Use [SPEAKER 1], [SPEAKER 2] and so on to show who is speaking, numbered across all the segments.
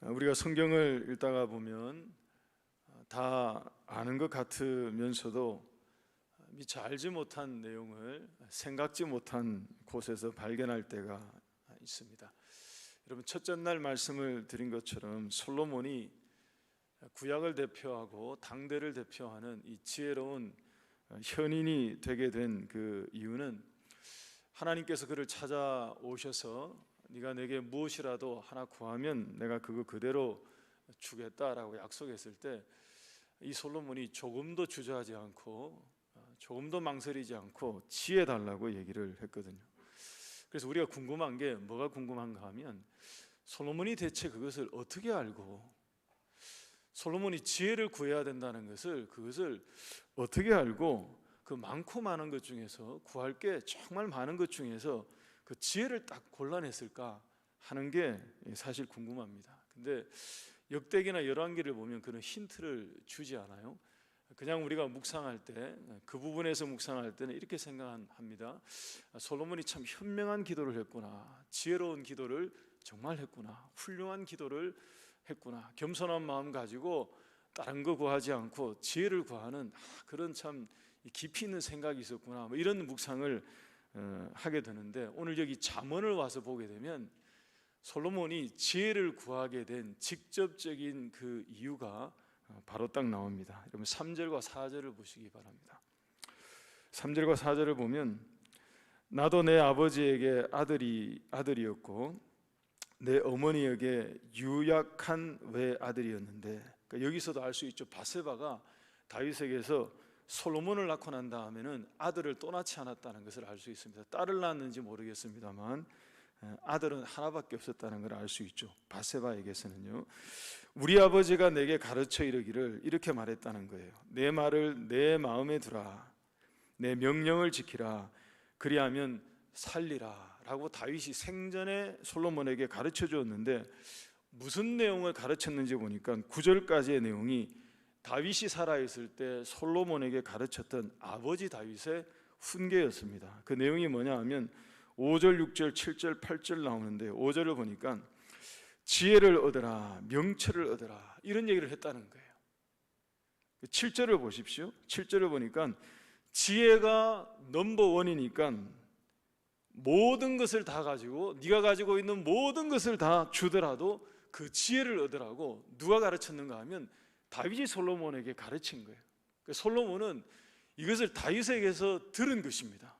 [SPEAKER 1] 어, 우리가 성경을 읽다가 보면 어, 다 아는 것 같으면서도 미처 알지 못한 내용을 생각지 못한 곳에서 발견할 때가 있습니다. 여러분 첫째 날 말씀을 드린 것처럼 솔로몬이 구약을 대표하고 당대를 대표하는 이 지혜로운 현인이 되게 된 그 이유는 하나님께서 그를 찾아오셔서 네가 내게 무엇이라도 하나 구하면 내가 그거 그대로 주겠다라고 약속했을 때 이 솔로몬이 조금도 주저하지 않고 어, 조금도 망설이지 않고 지혜 달라고 얘기를 했거든요. 그래서 우리가 궁금한 게 뭐가 궁금한가 하면 솔로몬이 대체 그것을 어떻게 알고 솔로몬이 지혜를 구해야 된다는 것을 그것을 어떻게 알고 그 많고 많은 것 중에서 구할 게 정말 많은 것 중에서 그 지혜를 딱 골라냈을까 하는 게 사실 궁금합니다. 근데 역대기나 열왕기를 보면 그런 힌트를 주지 않아요. 그냥 우리가 묵상할 때 그 부분에서 묵상할 때는 이렇게 생각합니다. 솔로몬이 참 현명한 기도를 했구나. 지혜로운 기도를 정말 했구나. 훌륭한 기도를 했구나. 겸손한 마음 가지고 다른 거 구하지 않고 지혜를 구하는 아, 그런 참 깊이 있는 생각이 있었구나. 뭐 이런 묵상을 어, 하게 되는데 오늘 여기 잠언을 와서 보게 되면 솔로몬이 지혜를 구하게 된 직접적인 그 이유가 어, 바로 딱 나옵니다. 여러분 3절과 4절을 보시기 바랍니다. 3절과 4절을 보면 나도 내 아버지에게 아들이 아들이었고 내 어머니에게 유약한 외아들이었는데 그러니까 여기서도 알 수 있죠. 바세바가 다윗에게서 솔로몬을 낳고 난 다음에는 아들을 또 낳지 않았다는 것을 알 수 있습니다. 딸을 낳았는지 모르겠습니다만 아들은 하나밖에 없었다는 걸 알 수 있죠. 바세바에게서는요. 우리 아버지가 내게 가르쳐 이르기를 이렇게 말했다는 거예요. 내 말을 내 마음에 두라. 내 명령을 지키라. 그리하면 살리라라고 다윗이 생전에 솔로몬에게 가르쳐 주었는데 무슨 내용을 가르쳤는지 보니까 9절까지의 내용이 다윗이 살아 있을 때 솔로몬에게 가르쳤던 아버지 다윗의 훈계였습니다. 그 내용이 뭐냐 하면 5절, 6절, 7절, 8절 나오는데 5절을 보니까 지혜를 얻어라, 명철을 얻어라 이런 얘기를 했다는 거예요. 7절을 보십시오. 7절을 보니까 지혜가 넘버 원이니까 모든 것을 다 가지고 네가 가지고 있는 모든 것을 다 주더라도 그 지혜를 얻으라고 누가 가르쳤는가 하면 다윗이 솔로몬에게 가르친 거예요. 그 솔로몬은 이것을 다윗에게서 들은 것입니다.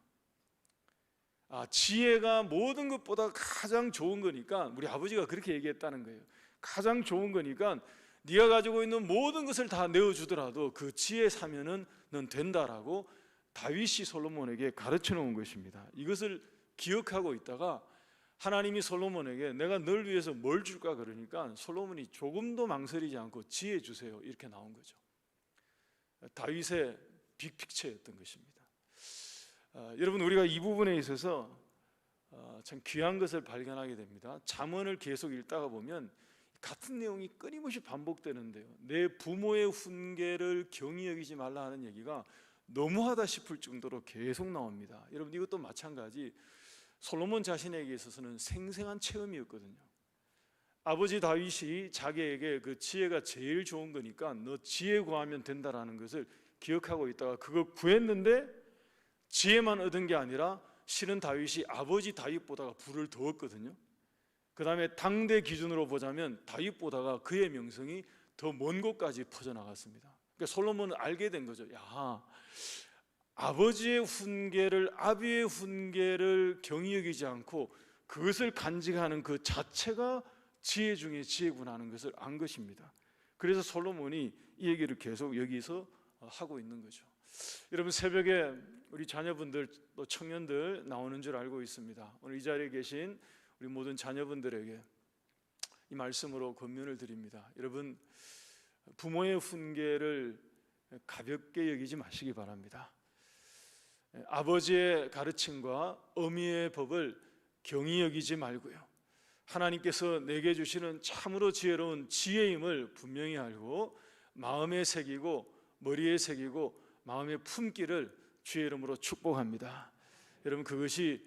[SPEAKER 1] 아, 지혜가 모든 것보다 가장 좋은 거니까 우리 아버지가 그렇게 얘기했다는 거예요. 가장 좋은 거니까 네가 가지고 있는 모든 것을 다 내어 주더라도 그 지혜 사면은 넌 된다라고 다윗이 솔로몬에게 가르쳐 놓은 것입니다. 이것을 기억하고 있다가 하나님이 솔로몬에게 내가 널 위해서 뭘 줄까 그러니까 솔로몬이 조금도 망설이지 않고 지혜 주세요 이렇게 나온 거죠. 다윗의 빅픽처였던 것입니다. 어, 여러분 우리가 이 부분에 있어서 어, 참 귀한 것을 발견하게 됩니다. 잠언을 계속 읽다가 보면 같은 내용이 끊임없이 반복되는데요. 내 부모의 훈계를 경히 여기지 말라 하는 얘기가 너무하다 싶을 정도로 계속 나옵니다. 여러분 이것도 마찬가지 솔로몬 자신에게 있어서는 생생한 체험이었거든요. 아버지 다윗이 자기에게 그 지혜가 제일 좋은 거니까 너 지혜 구하면 된다라는 것을 기억하고 있다가 그거 구했는데 지혜만 얻은 게 아니라 실은 다윗이 아버지 다윗보다가 불을 더웠거든요. 그 다음에 당대 기준으로 보자면 다윗보다가 그의 명성이 더 먼 곳까지 퍼져나갔습니다. 그러니까 솔로몬은 알게 된 거죠. 야, 아버지의 훈계를 아비의 훈계를 경히 여기지 않고 그것을 간직하는 그 자체가 지혜 중에 지혜구나 하는 것을 안 것입니다. 그래서 솔로몬이 이 얘기를 계속 여기서 하고 있는 거죠. 여러분 새벽에 우리 자녀분들 또 청년들 나오는 줄 알고 있습니다. 오늘 이 자리에 계신 우리 모든 자녀분들에게 이 말씀으로 권면을 드립니다. 여러분 부모의 훈계를 가볍게 여기지 마시기 바랍니다. 아버지의 가르침과 어미의 법을 경히 여기지 말고요. 하나님께서 내게 주시는 참으로 지혜로운 지혜임을 분명히 알고 마음에 새기고 머리에 새기고 마음에 품기를 주의 이름으로 축복합니다. 여러분 그것이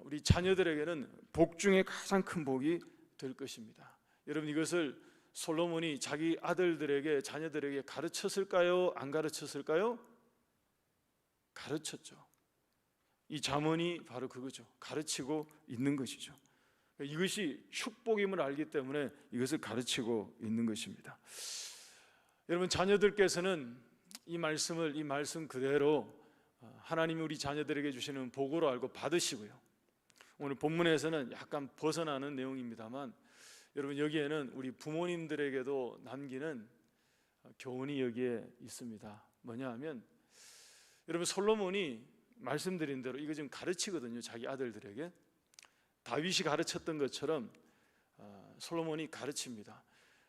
[SPEAKER 1] 우리 자녀들에게는 복 중에 가장 큰 복이 될 것입니다. 여러분 이것을 솔로몬이 자기 아들들에게 자녀들에게 가르쳤을까요? 안 가르쳤을까요? 가르쳤죠. 이 잠언이 바로 그거죠. 가르치고 있는 것이죠. 이것이 축복임을 알기 때문에 이것을 가르치고 있는 것입니다. 여러분 자녀들께서는 이 말씀을 이 말씀 그대로 어, 하나님이 우리 자녀들에게 주시는 복으로 알고 받으시고요. 오늘 본문에서는 약간 벗어나는 내용입니다만 여러분 여기에는 우리 부모님들에게도 남기는 교훈이 여기에 있습니다. 뭐냐 하면 여러분 솔로몬이 말씀드린 대로 이거 지금 가르치거든요. 자기 아들들에게 다윗이 가르쳤던 것처럼 어, 솔로몬이 가르칩니다.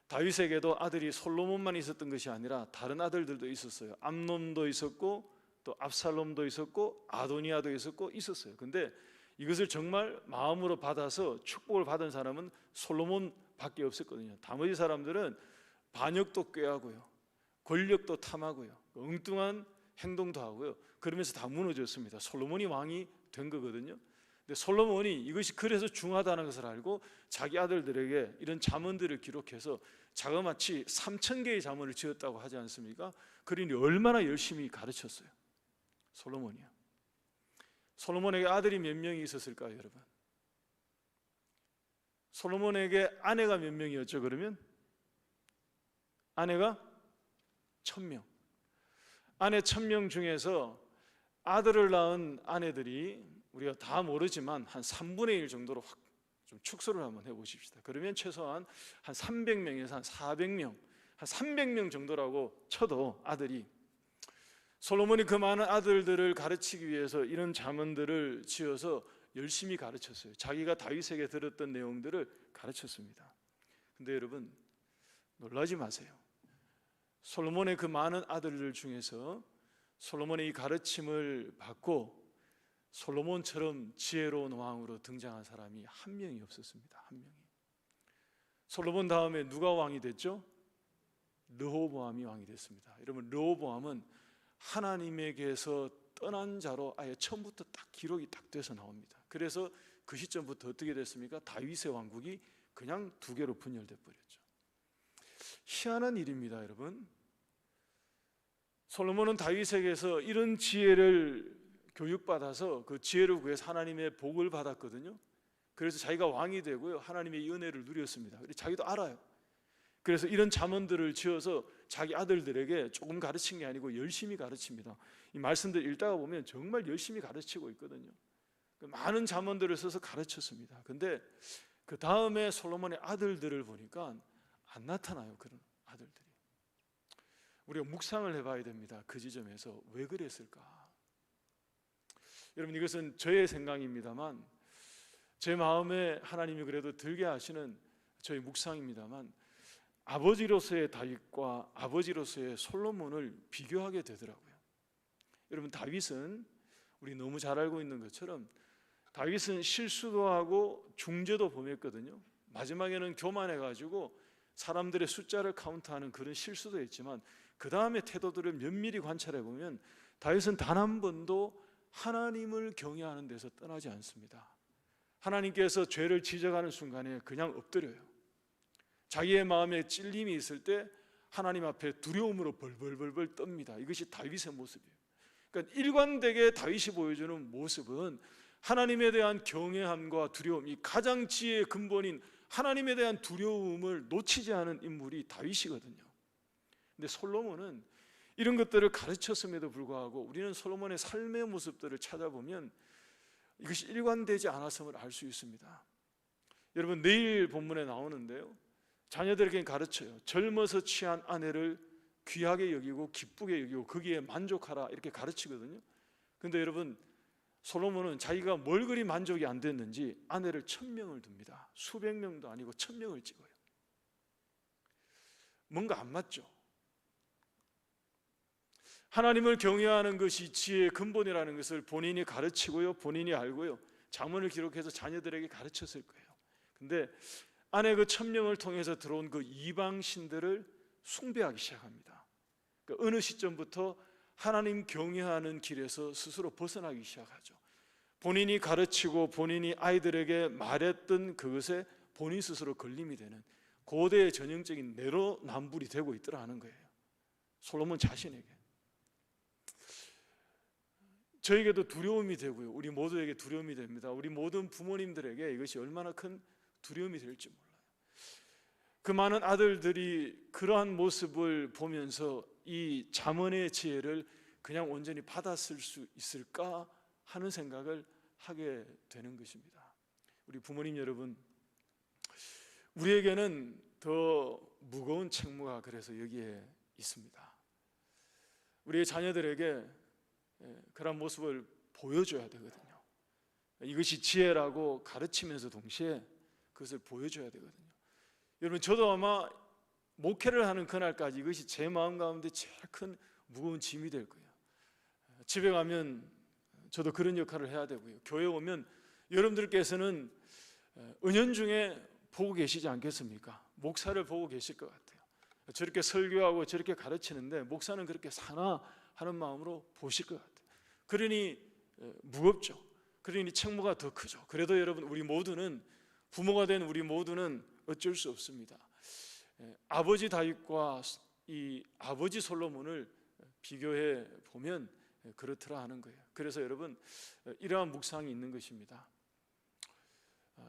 [SPEAKER 1] 다윗에게도 아들이 솔로몬만 있었던 것이 아니라 다른 아들들도 있었어요. 암놈도 있었고 또 압살롬도 있었고 아도니아도 있었고 있었어요. 근데 이것을 정말 마음으로 받아서 축복을 받은 사람은 솔로몬밖에 없었거든요. 나머지 사람들은 반역도 꾀하고요, 권력도 탐하고요, 엉뚱한 행동도 하고요. 그러면서 다 무너졌습니다. 솔로몬이 왕이 된 거거든요. 근데 솔로몬이 이것이 그래서 중하다는 것을 알고 자기 아들들에게 이런 잠언들을 기록해서 자그마치 3천 개의 잠언을 지었다고 하지 않습니까? 그러니 얼마나 열심히 가르쳤어요. 솔로몬이요. 솔로몬에게 아들이 몇 명이 있었을까요, 여러분? 솔로몬에게 아내가 몇 명이었죠, 그러면? 아내가 천 명. 아내 천명 중에서 아들을 낳은 아내들이 우리가 다 모르지만 한 3분의 1 정도로 확 좀 축소를 한번 해 보십시다. 그러면 최소한 한 300명에서 한 400명, 한 300명 정도라고 쳐도 아들이 솔로몬이 그 많은 아들들을 가르치기 위해서 이런 자문들을 지어서 열심히 가르쳤어요. 자기가 다윗에게 들었던 내용들을 가르쳤습니다. 근데 여러분 놀라지 마세요. 솔로몬의 그 많은 아들들 중에서 솔로몬의 이 가르침을 받고 솔로몬처럼 지혜로운 왕으로 등장한 사람이 한 명이 없었습니다. 한 명이. 솔로몬 다음에 누가 왕이 됐죠? 르호보암이 왕이 됐습니다. 여러분 르호보암은 하나님에게서 떠난 자로 아예 처음부터 딱 기록이 딱 돼서 나옵니다. 그래서 그 시점부터 어떻게 됐습니까? 다윗의 왕국이 그냥 두 개로 분열돼 버렸죠. 희한한 일입니다, 여러분. 솔로몬은 다윗에게서 이런 지혜를 교육받아서 그 지혜를 구해서 하나님의 복을 받았거든요. 그래서 자기가 왕이 되고요. 하나님의 은혜를 누렸습니다. 자기도 알아요. 그래서 이런 잠언들을 지어서 자기 아들들에게 조금 가르친 게 아니고 열심히 가르칩니다. 이 말씀들 읽다가 보면 정말 열심히 가르치고 있거든요. 그 많은 잠언들을 써서 가르쳤습니다. 근데 그 다음에 솔로몬의 아들들을 보니까 안 나타나요. 그런 아들들이. 우리가 묵상을 해봐야 됩니다. 그 지점에서 왜 그랬을까? 여러분 이것은 저의 생각입니다만 제 마음에 하나님이 그래도 들게 하시는 저의 묵상입니다만 아버지로서의 다윗과 아버지로서의 솔로몬을 비교하게 되더라고요. 여러분 다윗은 우리 너무 잘 알고 있는 것처럼 다윗은 실수도 하고 중죄도 범했거든요. 마지막에는 교만해 가지고 사람들의 숫자를 카운트하는 그런 실수도 했지만 그 다음에 태도들을 면밀히 관찰해 보면 다윗은 단 한 번도 하나님을 경외하는 데서 떠나지 않습니다. 하나님께서 죄를 지적하는 순간에 그냥 엎드려요. 자기의 마음에 찔림이 있을 때 하나님 앞에 두려움으로 벌벌벌벌 떱니다. 이것이 다윗의 모습이에요. 그러니까 일관되게 다윗이 보여주는 모습은 하나님에 대한 경외함과 두려움, 이 가장 지혜의 근본인 하나님에 대한 두려움을 놓치지 않은 인물이 다윗이거든요. 근데 솔로몬은 이런 것들을 가르쳤음에도 불구하고 우리는 솔로몬의 삶의 모습들을 찾아보면 이것이 일관되지 않았음을 알 수 있습니다. 여러분 내일 본문에 나오는데요. 자녀들에게 가르쳐요. 젊어서 취한 아내를 귀하게 여기고 기쁘게 여기고 거기에 만족하라 이렇게 가르치거든요. 근데 여러분 솔로몬은 자기가 뭘 그리 만족이 안 됐는지 아내를 천 명을 둡니다. 수백 명도 아니고 천 명을 찍어요. 뭔가 안 맞죠. 하나님을 경외하는 것이 지혜의 근본이라는 것을 본인이 가르치고요, 본인이 알고요, 자문을 기록해서 자녀들에게 가르쳤을 거예요. 근데 안에 그 천명을 통해서 들어온 그 이방 신들을 숭배하기 시작합니다. 그러니까 어느 시점부터 하나님 경외하는 길에서 스스로 벗어나기 시작하죠. 본인이 가르치고 본인이 아이들에게 말했던 그것에 본인 스스로 걸림이 되는 고대의 전형적인 내로남불이 되고 있더라 하는 거예요. 솔로몬 자신에게. 저에게도 두려움이 되고요. 우리 모두에게 두려움이 됩니다. 우리 모든 부모님들에게 이것이 얼마나 큰 두려움이 될지 몰라요. 그 많은 아들들이 그러한 모습을 보면서 이 잠언의 지혜를 그냥 온전히 받았을 수 있을까 하는 생각을 하게 되는 것입니다. 우리 부모님 여러분, 우리에게는 더 무거운 책무가 그래서 여기에 있습니다. 우리의 자녀들에게 예, 그런 모습을 보여줘야 되거든요. 이것이 지혜라고 가르치면서 동시에 그것을 보여줘야 되거든요. 여러분 저도 아마 목회를 하는 그날까지 이것이 제 마음 가운데 제일 큰 무거운 짐이 될 거예요. 집에 가면 저도 그런 역할을 해야 되고요. 교회 오면 여러분들께서는 은연 중에 보고 계시지 않겠습니까? 목사를 보고 계실 것 같아요. 저렇게 설교하고 저렇게 가르치는데 목사는 그렇게 사나 하는 마음으로 보실 것 같아요. 그러니 무겁죠. 그러니 책무가 더 크죠. 그래도 여러분 우리 모두는 부모가 된 우리 모두는 어쩔 수 없습니다. 아버지 다윗과 이 아버지 솔로몬을 비교해 보면 그렇더라 하는 거예요. 그래서 여러분 이러한 묵상이 있는 것입니다.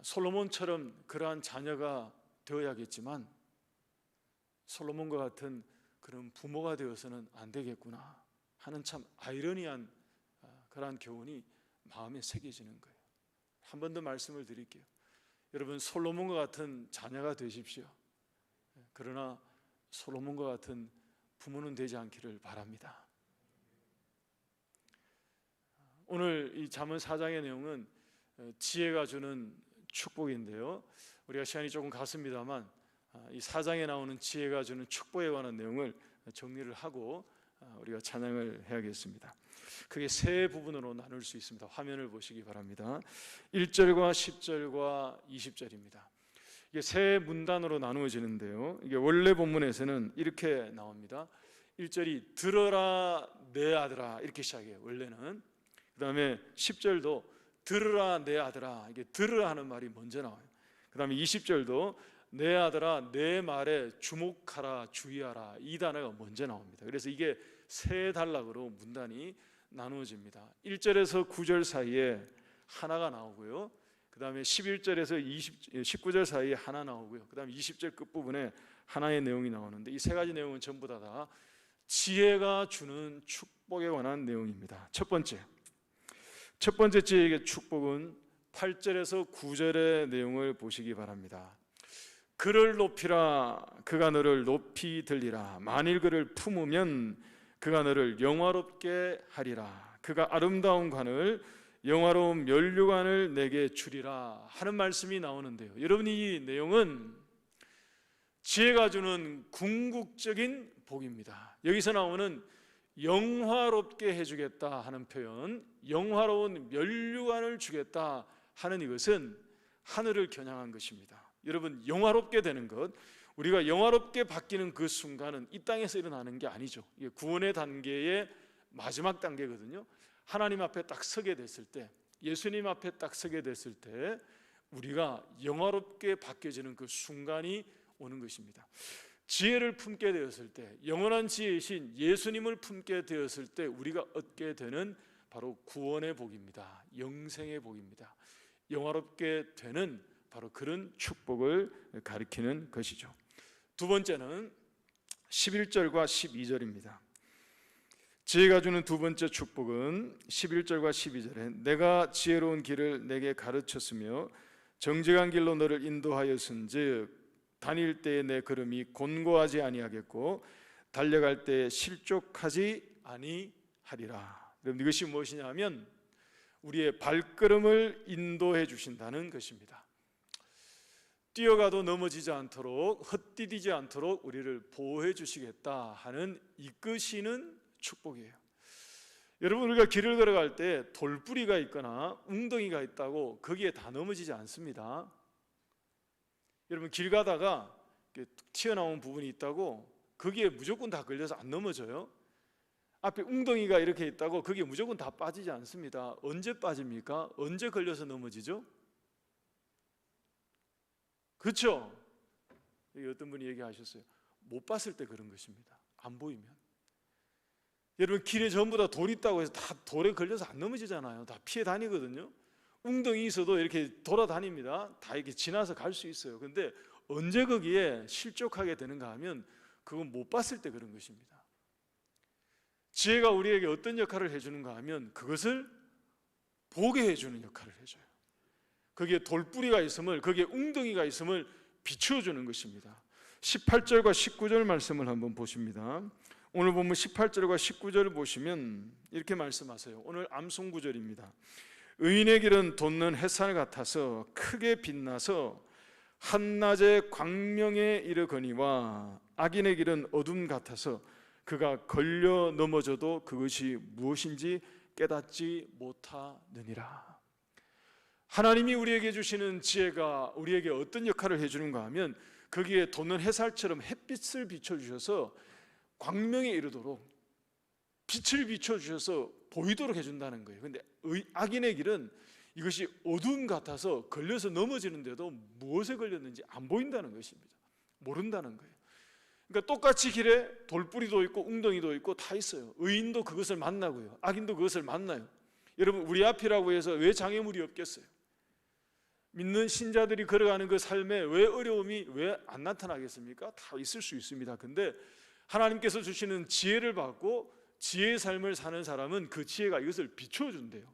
[SPEAKER 1] 솔로몬처럼 그러한 자녀가 되어야겠지만 솔로몬과 같은 그런 부모가 되어서는 안 되겠구나 하는 참 아이러니한 그러한 교훈이 마음에 새겨지는 거예요. 한 번 더 말씀을 드릴게요. 여러분 솔로몬과 같은 자녀가 되십시오. 그러나 솔로몬과 같은 부모는 되지 않기를 바랍니다. 오늘 이 잠언 4장의 내용은 지혜가 주는 축복인데요. 우리가 시간이 조금 갔습니다만 이 4장에 나오는 지혜가 주는 축복에 관한 내용을 정리를 하고 우리가 찬양을 해야겠습니다. 크게 세 부분으로 나눌 수 있습니다. 화면을 보시기 바랍니다. 1절과 10절과 20절입니다. 이게 세 문단으로 나누어지는데요. 이게 원래 본문에서는 이렇게 나옵니다. 1절이 들어라 내 아들아 이렇게 시작해요. 원래는. 그다음에 10절도 들으라 내 아들아 이게 들으라 하는 말이 먼저 나와요. 그다음에 20절도 내 아들아 내 말에 주목하라 주의하라 이 단어가 먼저 나옵니다. 그래서 이게 세 단락으로 문단이 나누어집니다. 1절에서 9절 사이에 하나가 나오고요. 그다음에 11절에서 20, 19절 사이에 하나 나오고요. 그 다음에 20절 끝부분에 하나의 내용이 나오는데 이 세 가지 내용은 전부 다, 다 지혜가 주는 축복에 관한 내용입니다. 첫 번째. 첫 번째 지혜의 축복은 8절에서 9절의 내용을 보시기 바랍니다. 그를 높이라 그가 너를 높이 들리라 만일 그를 품으면 그가 너를 영화롭게 하리라 그가 아름다운 관을 영화로운 면류관을 내게 주리라 하는 말씀이 나오는데요. 여러분 이 내용은 지혜가 주는 궁극적인 복입니다. 여기서 나오는 영화롭게 해주겠다 하는 표현, 영화로운 면류관을 주겠다 하는 이것은 하늘을 겨냥한 것입니다. 여러분 영화롭게 되는 것, 우리가 영화롭게 바뀌는 그 순간은 이 땅에서 일어나는 게 아니죠. 구원의 단계의 마지막 단계거든요. 하나님 앞에 딱 서게 됐을 때, 예수님 앞에 딱 서게 됐을 때, 우리가 영화롭게 바뀌어지는 그 순간이 오는 것입니다. 지혜를 품게 되었을 때, 영원한 지혜이신 예수님을 품게 되었을 때, 우리가 얻게 되는 바로 구원의 복입니다. 영생의 복입니다. 영화롭게 되는 바로 그런 축복을 가리키는 것이죠. 두 번째는 11절과 12절입니다. 지혜가 주는 두 번째 축복은 11절과 12절에 내가 지혜로운 길을 내게 가르쳤으며 정직한 길로 너를 인도하였은즉 다닐 때에 내 걸음이 곤고하지 아니하겠고 달려갈 때에 실족하지 아니하리라. 여러분 이것이 무엇이냐면 우리의 발걸음을 인도해 주신다는 것입니다. 뛰어가도 넘어지지 않도록 헛디디지 않도록 우리를 보호해 주시겠다 하는 이끄시는 축복이에요. 여러분 우리가 길을 걸어갈 때 돌뿌리가 있거나 웅덩이가 있다고 거기에 다 넘어지지 않습니다. 여러분 길 가다가 튀어나온 부분이 있다고 거기에 무조건 다 걸려서 안 넘어져요. 앞에 웅덩이가 이렇게 있다고 거기에 무조건 다 빠지지 않습니다. 언제 빠집니까? 언제 걸려서 넘어지죠? 그렇죠? 어떤 분이 얘기하셨어요. 못 봤을 때 그런 것입니다. 안 보이면. 여러분 길에 전부 다 돌 있다고 해서 다 돌에 걸려서 안 넘어지잖아요. 다 피해 다니거든요. 웅덩이 있어도 이렇게 돌아다닙니다. 다 이렇게 지나서 갈 수 있어요. 근데 언제 거기에 실족하게 되는가 하면 그건 못 봤을 때 그런 것입니다. 지혜가 우리에게 어떤 역할을 해주는가 하면 그것을 보게 해주는 역할을 해줘요. 거기에 돌뿌리가 있음을, 거기에 웅덩이가 있음을 비추어주는 것입니다. 18절과 19절 말씀을 한번 보십니다. 오늘 보면 18절과 19절을 보시면 이렇게 말씀하세요. 오늘 암송 구절입니다. 의인의 길은 돋는 햇살 같아서 크게 빛나서 한낮의 광명에 이르거니와 악인의 길은 어둠 같아서 그가 걸려 넘어져도 그것이 무엇인지 깨닫지 못하느니라. 하나님이 우리에게 주시는 지혜가 우리에게 어떤 역할을 해주는가 하면 거기에 돋는 햇살처럼 햇빛을 비춰주셔서 광명에 이르도록 빛을 비춰 주셔서 보이도록 해준다는 거예요. 근데 의- 악인의 길은 이것이 어둠 같아서 걸려서 넘어지는데도 무엇에 걸렸는지 안 보인다는 것입니다. 모른다는 거예요. 그러니까 똑같이 길에 돌뿌리도 있고 웅덩이도 있고 다 있어요. 의인도 그것을 만나고요. 악인도 그것을 만나요. 여러분 우리 앞이라고 해서 왜 장애물이 없겠어요? 믿는 신자들이 걸어가는 그 삶에 왜 어려움이 왜 안 나타나겠습니까? 다 있을 수 있습니다. 근데 하나님께서 주시는 지혜를 받고 지혜의 삶을 사는 사람은 그 지혜가 이것을 비춰준대요.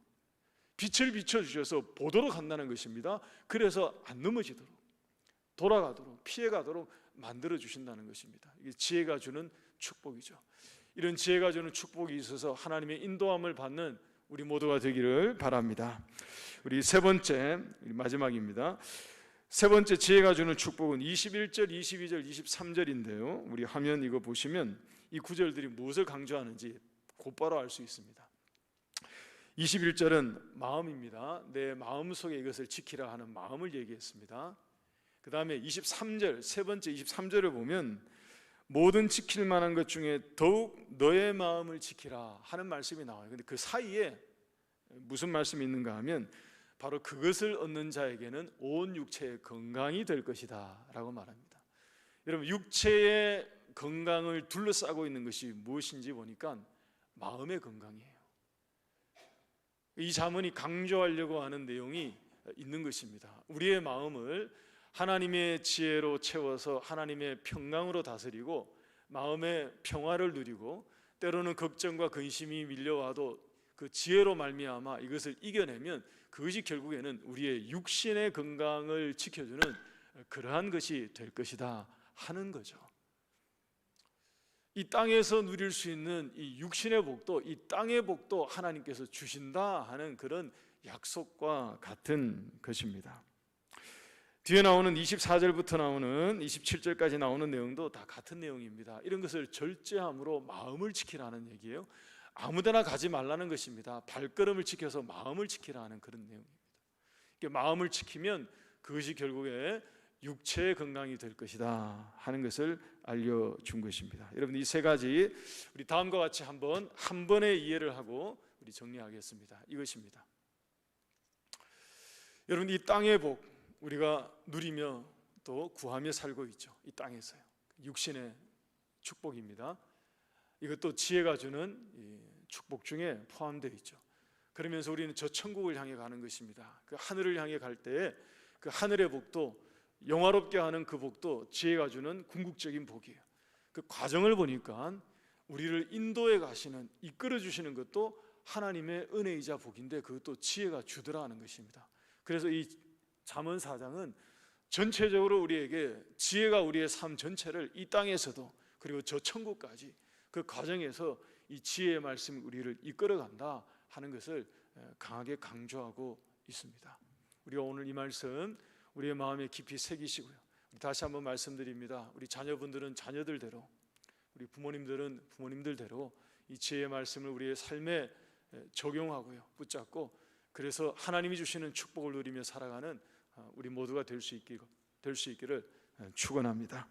[SPEAKER 1] 빛을 비춰주셔서 보도록 한다는 것입니다. 그래서 안 넘어지도록 돌아가도록 피해가도록 만들어 주신다는 것입니다. 이게 지혜가 주는 축복이죠. 이런 지혜가 주는 축복이 있어서 하나님의 인도함을 받는 우리 모두가 되기를 바랍니다. 우리 세 번째 마지막입니다. 세 번째 지혜가 주는 축복은 21절, 22절, 23절인데요. 우리 화면 이거 보시면 이 구절들이 무엇을 강조하는지 곧바로 알 수 있습니다. 21절은 마음입니다. 내 마음 속에 이것을 지키라 하는 마음을 얘기했습니다. 그 다음에 23절, 세 번째 23절을 보면 모든 지킬 만한 것 중에 더욱 너의 마음을 지키라 하는 말씀이 나와요. 근데 그 사이에 무슨 말씀이 있는가 하면 바로 그것을 얻는 자에게는 온 육체의 건강이 될 것이다 라고 말합니다. 여러분 육체의 건강을 둘러싸고 있는 것이 무엇인지 보니까 마음의 건강이에요. 이 자문이 강조하려고 하는 내용이 있는 것입니다. 우리의 마음을 하나님의 지혜로 채워서 하나님의 평강으로 다스리고 마음의 평화를 누리고 때로는 걱정과 근심이 밀려와도 그 지혜로 말미암아 이것을 이겨내면 그것이 결국에는 우리의 육신의 건강을 지켜주는 그러한 것이 될 것이다 하는 거죠. 이 땅에서 누릴 수 있는 이 육신의 복도, 이 땅의 복도 하나님께서 주신다 하는 그런 약속과 같은 것입니다. 뒤에 나오는 24절부터 나오는 27절까지 나오는 내용도 다 같은 내용입니다. 이런 것을 절제함으로 마음을 지키라는 얘기예요. 아무데나 가지 말라는 것입니다. 발걸음을 지켜서 마음을 지키라는 그런 내용입니다. 마음을 지키면 그것이 결국에 육체의 건강이 될 것이다 하는 것을 알려준 것입니다. 여러분 이 세 가지 우리 다음과 같이 한번 한 번에 이해를 하고 우리 정리하겠습니다. 이것입니다. 여러분 이 땅의 복 우리가 누리며 또 구하며 살고 있죠. 이 땅에서요. 육신의 축복입니다. 이것도 지혜가 주는 축복 중에 포함되어 있죠. 그러면서 우리는 저 천국을 향해 가는 것입니다. 그 하늘을 향해 갈 때에 그 하늘의 복도 영화롭게 하는 그 복도 지혜가 주는 궁극적인 복이에요. 그 과정을 보니까 우리를 인도해 가시는 이끌어 주시는 것도 하나님의 은혜이자 복인데 그것도 지혜가 주더라 하는 것입니다. 그래서 이 잠언 사장은 전체적으로 우리에게 지혜가 우리의 삶 전체를 이 땅에서도 그리고 저 천국까지 그 과정에서 이 지혜의 말씀이 우리를 이끌어 간다 하는 것을 강하게 강조하고 있습니다. 우리가 오늘 이 말씀 우리의 마음에 깊이 새기시고요. 다시 한번 말씀드립니다. 우리 자녀분들은 자녀들대로, 우리 부모님들은 부모님들대로 이 지혜의 말씀을 우리의 삶에 적용하고요, 붙잡고 그래서 하나님이 주시는 축복을 누리며 살아가는 우리 모두가 될 수 있기를 축원합니다.